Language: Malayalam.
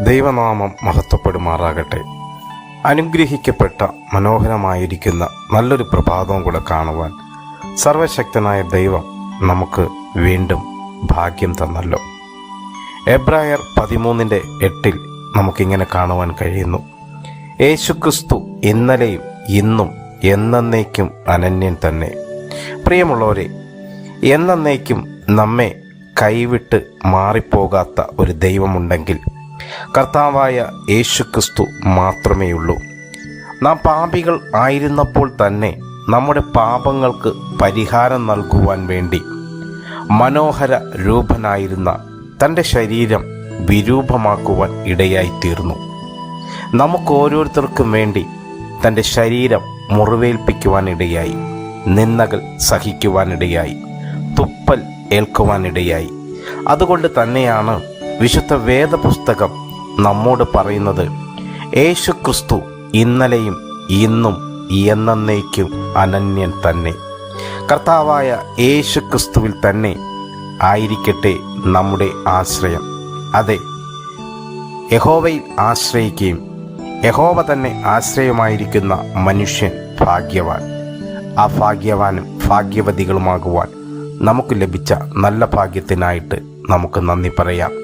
ദൈവനാമം മഹത്വപ്പെടുമാറാകട്ടെ. അനുഗ്രഹിക്കപ്പെട്ട മനോഹരമായിരിക്കുന്ന നല്ലൊരു പ്രഭാതവും കൂടെ കാണുവാൻ സർവശക്തനായ ദൈവം നമുക്ക് വീണ്ടും ഭാഗ്യം തന്നല്ലോ. എബ്രായർ പതിമൂന്നിന്റെ എട്ടിൽ നമുക്കിങ്ങനെ കാണുവാൻ കഴിയുന്നു. യേശുക്രിസ്തു ഇന്നലെയും ഇന്നും എന്നേക്കും അനന്യൻ തന്നെ. പ്രിയമുള്ളവരെ എന്നേക്കും നമ്മെ കൈവിട്ട് മാറിപ്പോകാത്ത ഒരു ദൈവമുണ്ടെങ്കിൽ കർത്താവായ യേശുക്രിസ്തു മാത്രമേയുള്ളൂ. നാം പാപികൾ ആയിരുന്നപ്പോൾ തന്നെ നമ്മുടെ പാപങ്ങൾക്ക് പരിഹാരം നൽകുവാൻ വേണ്ടി മനോഹര രൂപനായിരുന്ന തന്റെ ശരീരം വിരൂപമാക്കുവാൻ ഇടയായിത്തീർന്നു. നമുക്ക് ഓരോരുത്തർക്കും വേണ്ടി തന്റെ ശരീരം മുറിവേൽപ്പിക്കുവാനിടയായി നിന്നകൾ സഹിക്കുവാനിടയായി തുപ്പൽ ഏൽക്കുവാനിടയായി അതുകൊണ്ട് തന്നെയാണ് വിശുദ്ധ വേദപുസ്തകം നമ്മോട് പറയുന്നത് യേശു ക്രിസ്തു ഇന്നലെയും ഇന്നും എന്നേക്കും അനന്യൻ തന്നെ. കർത്താവായ യേശു ക്രിസ്തുവിൽ തന്നെ ആയിരിക്കട്ടെ നമ്മുടെ ആശ്രയം. അതെ യഹോവയിൽ ആശ്രയിക്കുകയും യഹോവ തന്നെ ആശ്രയമായിരിക്കുന്ന മനുഷ്യൻ ഭാഗ്യവാൻ. ആ ഭാഗ്യവാനും ഭാഗ്യവതികളുമാകുവാൻ നമുക്ക് ലഭിച്ച നല്ല ഭാഗ്യത്തിനായിട്ട് നമുക്ക് നന്ദി പറയാം.